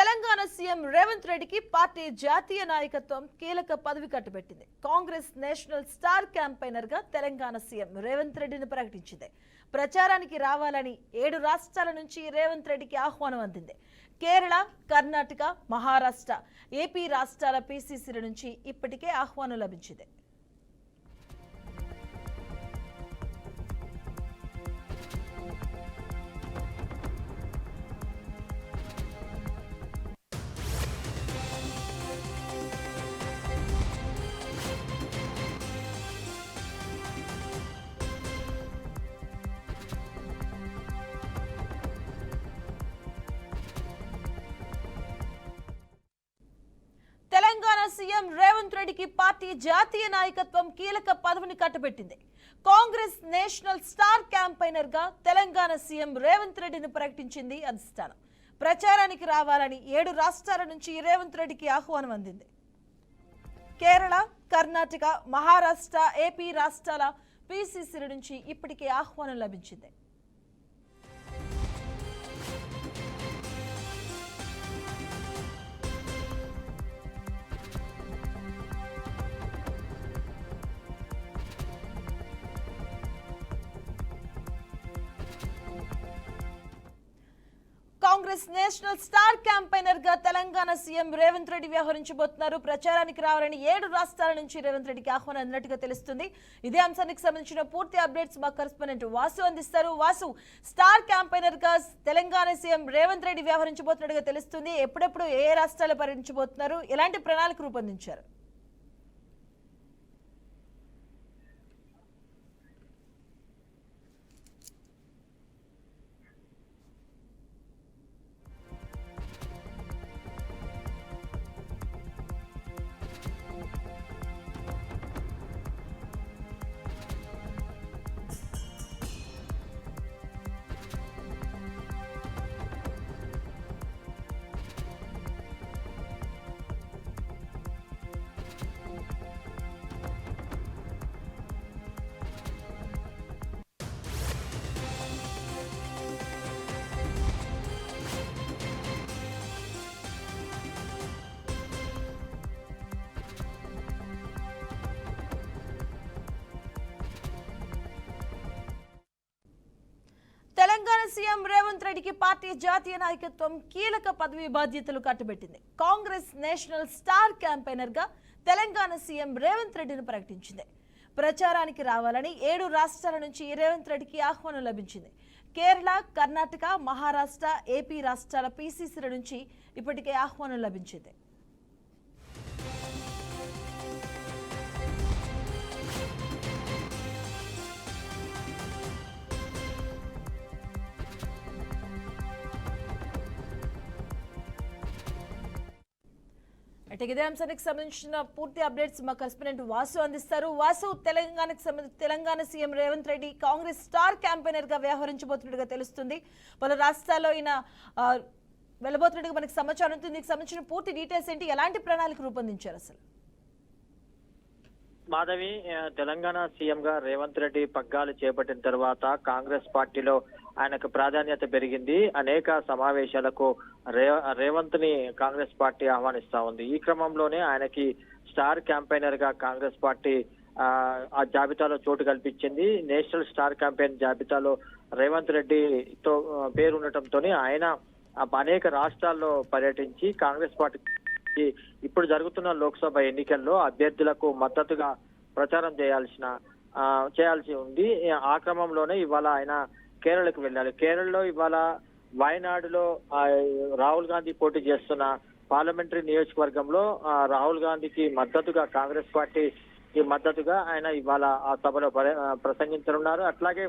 Telangana CM Revanth రెడ్డికి party జాతీయ నాయకత్వం కీలక పదవి కట్టబెట్టింది. కాంగ్రెస్ నేషనల్ స్టార్ క్యాంపైనర్గా తెలంగాణ సీఎం రేవంత్ రెడ్డిని ప్రకటించింది. ప్రచారానికి రావాలని ఏడు రాష్ట్రాల నుంచి రేవంత్ రెడ్డికి ఆహ్వానం అందింది. కేరళ కర్ణాటక మహారాష్ట్ర ఏపీ రాష్ట్రాల పీసీసీల నుంచి ఇప్పటికే ఆహ్వానం లభించింది. తెలంగాణ సీఎం రేవంత్ రెడ్డికి పార్టీ జాతీయ నాయకత్వం కీలక పదవిని కట్టబెట్టింది. కాంగ్రెస్ నేషనల్ స్టార్ క్యాంపైనర్గా తెలంగాణ సీఎం రేవంత్ రెడ్డిని ప్రకటించింది అధిష్టానం. ప్రచారానికి రావాలని ఏడు రాష్ట్రాల నుంచి రేవంత్ రెడ్డికి ఆహ్వానం అందింది. కేరళ కర్ణాటక మహారాష్ట్ర ఏపీ రాష్ట్రాల పీసీసీల నుంచి ఇప్పటికే ఆహ్వానం లభించింది. కాంగ్రెస్ నేషనల్ స్టార్ క్యాంపైనర్గా తెలంగాణ సీఎం రేవంత్ రెడ్డి వ్యవహరించబోతున్నారు. ప్రచారానికి రావాలని ఏడు రాష్ట్రాల నుంచి రేవంత్ రెడ్డికి ఆహ్వానం అందినట్టుగా తెలుస్తుంది. ఇదే అంశానికి సంబంధించిన పూర్తి అప్డేట్స్ మా కరెస్పాండెంట్ వాసు అందిస్తారు. వాసు స్టార్ క్యాంపైనర్గా తెలంగాణ సీఎం రేవంత్ రెడ్డి వ్యవహరించబోతున్నట్టుగా తెలుస్తుంది. ఎప్పుడెప్పుడు ఏ ఏ రాష్ట్రాలు పర్యటించబోతున్నారు? ఎలాంటి ప్రణాళిక రూపొందించారు? సీఎం రేవంత్ రెడ్డికి పార్టీ జాతీయ నాయకత్వం కీలక పదవి బాధ్యతలు కట్టబెట్టింది. కాంగ్రెస్ నేషనల్ స్టార్ క్యాంపెయినర్గా తెలంగాణ సీఎం రేవంత్ రెడ్డిని ప్రకటించింది. ప్రచారానికి రావాలని ఏడు రాష్ట్రాల నుంచి రేవంత్ రెడ్డికి ఆహ్వానం లభించింది. కేరళ కర్ణాటక మహారాష్ట్ర ఏపీ రాష్ట్రాల పీసీసీల నుంచి ఇప్పటికే ఆహ్వానం లభించింది. అయితే ఇదే అంశానికి సంబంధించిన పూర్తి అప్డేట్స్ మా కరెస్పాండెంట్ వాసు అందిస్తారు. వాసు తెలంగాణకు సంబంధించి Telangana CM Revanth Reddy Congress star క్యాంపెయినర్గా వ్యవహరించబోతున్నట్టుగా తెలుస్తుంది. పలు రాష్ట్రాల్లో ఈయన వెళ్ళబోతున్నట్టుగా మనకి సమాచారం ఉంది దీనికి సంబంధించిన పూర్తి డీటెయిల్స్ ఏంటి? ఎలాంటి ప్రణాళిక రూపొందించారు అసలు? మాధవి తెలంగాణ సీఎంగా రేవంత్ రెడ్డి పగ్గాలు చేపట్టిన తర్వాత కాంగ్రెస్ పార్టీలో ఆయనకు ప్రాధాన్యత పెరిగింది. అనేక సమావేశాలకు రేవంత్ని కాంగ్రెస్ పార్టీ ఆహ్వానిస్తా ఉంది. ఈ క్రమంలోనే ఆయనకి స్టార్ క్యాంపెయినర్గా కాంగ్రెస్ పార్టీ ఆ, జాబితాలో చోటు కల్పించింది. నేషనల్ స్టార్ క్యాంపెయిన్ జాబితాలో రేవంత్ రెడ్డితో పేరు ఉండటంతోనే ఆయన అనేక రాష్ట్రాల్లో పర్యటించి కాంగ్రెస్ పార్టీ ఇప్పుడు జరుగుతున్న లోక్సభ ఎన్నికల్లో అభ్యర్థులకు మద్దతుగా ప్రచారం చేయాల్సిన చేయాల్సి ఉంది. ఆ క్రమంలోనే ఇవాళ ఆయన కేరళకు వెళ్ళాలి. కేరళలో ఇవాళ వాయనాడులో రాహుల్ గాంధీ పోటీ చేస్తున్న పార్లమెంటరీ నియోజకవర్గంలో రాహుల్ గాంధీకి మద్దతుగా కాంగ్రెస్ పార్టీకి మద్దతుగా ఆయన ఇవాళ ఆ సభలో ప్రసంగించనున్నారు. అట్లాగే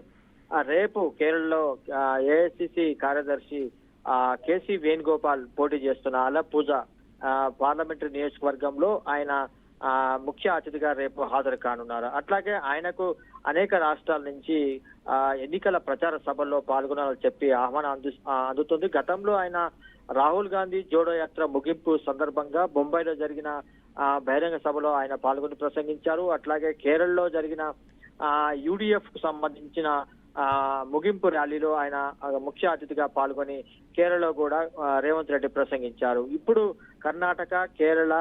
రేపు కేరళలో ఏఐసిసి కార్యదర్శి కేసీ వేణుగోపాల్ పోటీ చేస్తున్న అల పూజ పార్లమెంటరీ నియోజకవర్గంలో ఆయన ముఖ్య అతిథిగా రేపు హాజరు కానున్నారు. అట్లాగే ఆయనకు అనేక రాష్ట్రాల నుంచి ఆ, ఎన్నికల ప్రచార సభల్లో పాల్గొనాలని చెప్పి ఆహ్వానం అందు అందుతుంది. గతంలో ఆయన రాహుల్ గాంధీ జోడో యాత్ర ముగింపు సందర్భంగా బొంబాయిలో జరిగిన బహిరంగ సభలో ఆయన పాల్గొని ప్రసంగించారు. అట్లాగే కేరళలో జరిగిన యూడిఎఫ్కు సంబంధించిన ఆ, ముగింపు ర్యాలీలో ఆయన ముఖ్య అతిథిగా పాల్గొని కేరళలో కూడా రేవంత్ రెడ్డి ప్రసంగించారు. ఇప్పుడు కర్ణాటక కేరళ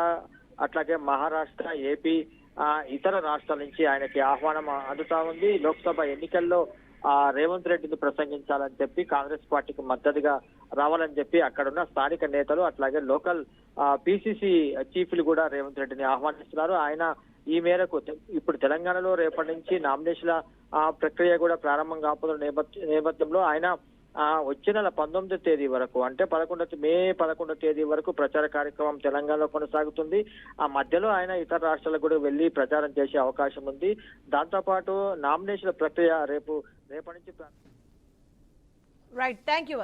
అట్లాగే మహారాష్ట్ర ఏపీ ఆ, ఇతర రాష్ట్రాల నుంచి ఆయనకి ఆహ్వానం అందుతా ఉంది. లోక్సభ ఎన్నికల్లో ఆ రేవంత్ రెడ్డిని ప్రసంగించాలని చెప్పి కాంగ్రెస్ పార్టీకి మద్దతుగా రావాలని చెప్పి అక్కడున్న స్థానిక నేతలు అట్లాగే లోకల్ పిసిసి చీఫ్లు కూడా రేవంత్ రెడ్డిని ఆహ్వానిస్తున్నారు. ఆయన ఈ మేరకు తె- ఇప్పుడు తెలంగాణలో రేపటి నుంచి నామినేషన్ల ప్రక్రియ కూడా ప్రారంభం కాకపోతున్న నేపథ్య- నేపథ్యంలో ఆయన వచ్చే నెల పంతొమ్మిదో తేదీ వరకు అంటే పదకొండో మే పదకొండో తేదీ వరకు ప్రచార కార్యక్రమం తెలంగాణలో కొనసాగుతుంది. ఆ మధ్యలో ఆయన ఇతర రాష్ట్రాలకు కూడా వెళ్ళి ప్రచారం చేసే అవకాశం ఉంది. దాంతోపాటు నామినేషన్ల ప్రక్రియ రేపు రేపటి నుంచి రైట్ థ్యాంక్ యూ